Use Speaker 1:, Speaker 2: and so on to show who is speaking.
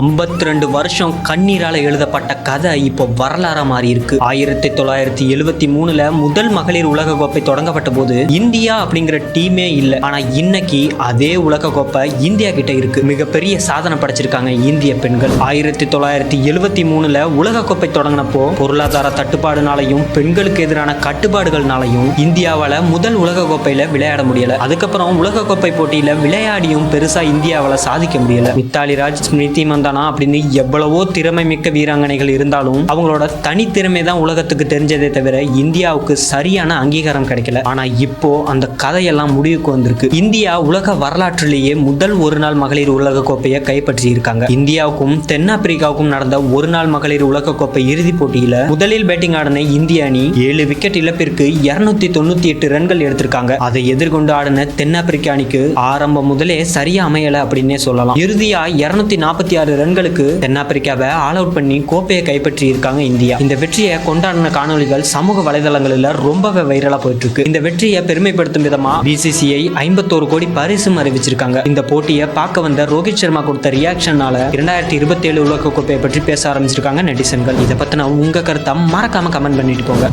Speaker 1: ஐம்பத்தி ரெண்டு வருஷம் கண்ணீரால எழுதப்பட்ட கதை இப்போ வரலாறா மாறி இருக்கு. ஆயிரத்தி தொள்ளாயிரத்தி எழுபத்தி மூணுல முதல் மகளிர் உலக கோப்பை தொடங்கப்பட்ட போது இந்தியா அப்படிங்கிற டீமே இல்லை. ஆனா இன்னைக்கு அதே உலக கோப்பை இந்தியா கிட்ட இருக்கு. மிகப்பெரிய சாதனை படைச்சிருக்காங்க இந்திய பெண்கள். ஆயிரத்தி தொள்ளாயிரத்தி எழுபத்தி மூணுல உலக கோப்பை தொடங்கினப்போ பொருளாதார தட்டுப்பாடுனாலையும் பெண்களுக்கு எதிரான கட்டுப்பாடுகள்னாலையும் இந்தியாவால முதல் உலக கோப்பையில விளையாட முடியல. அதுக்கப்புறம் உலக கோப்பை போட்டியில விளையாடியும் பெருசா இந்தியாவால சாதிக்க முடியல. மித்தாலி ராஜ் ஸ்மிருதி மந்தானா அப்படின்னு எவ்வளவோ திறமை மிக்க வீராங்கனைகள் இருந்தாலும் அவங்களோட தனித்திறமை தான் உலகத்துக்கு தெரிஞ்சதே தவிர இந்தியாவுக்கு சரியான அங்கீகாரம் கிடைக்கல. ஆனா இப்போ அந்த கதையெல்லாம் முடிவுக்கு வந்திருக்கு. இந்தியா உலக வரலாற்றிலேயே முதல் ஒரு நாள் மகளிர் உலக கோப்பையை கைப்பற்றி இருக்காங்க இந்தியாவுக்கும் தென்னாப்பிரிக்காவுக்கும் நடந்த ஒரு நாள் மகளிர் உலக கோப்பை இறுதிப் போட்டியில முதலில் பேட்டிங் ஆடின இந்திய அணி ஏழு விக்கெட் இழப்பிற்கு இருநூத்தி தொண்ணூத்தி எட்டு ரன்கள் எடுத்திருக்காங்க. அதை எதிர்கொண்டு ஆடின தென்னாப்பிரிக்க அணிக்கு ஆரம்பம் முதலே சரியா அமையல அப்படின்னே சொல்லலாம். இறுதியா இருநூத்தி நாற்பத்தி ஆறு ரன்களுக்கு தென்னாப்பிரிக்காவை ஆல் அவுட் பண்ணி கோப்பையை கைப்பற்றி இருக்காங்க இந்தியா. இந்த வெற்றியை கொண்டாடின காணொளிகள் சமூக வலைதளங்களில் ரொம்பவே வைரலா போயிட்டு இருக்கு இந்த வெற்றியை பெருமைப்படுத்தும் விதமா பிசிசிஐ ஐம்பத்தோரு கோடி பரிசும் அறிவிச்சிருக்காங்க. இந்த போட்டியை பார்க்க வந்த ரோஹித் சர்மா கொடுத்த ரியாக்ஷனால இரண்டாயிரத்தி இருபத்தி ஏழு உலக கோப்பையை பற்றி பேச ஆரம்பிச்சிருக்காங்க நெட்டிசன்கள். இதை பத்தின உங்க கருத்தம் மறக்காம கமெண்ட் பண்ணிட்டு போங்க.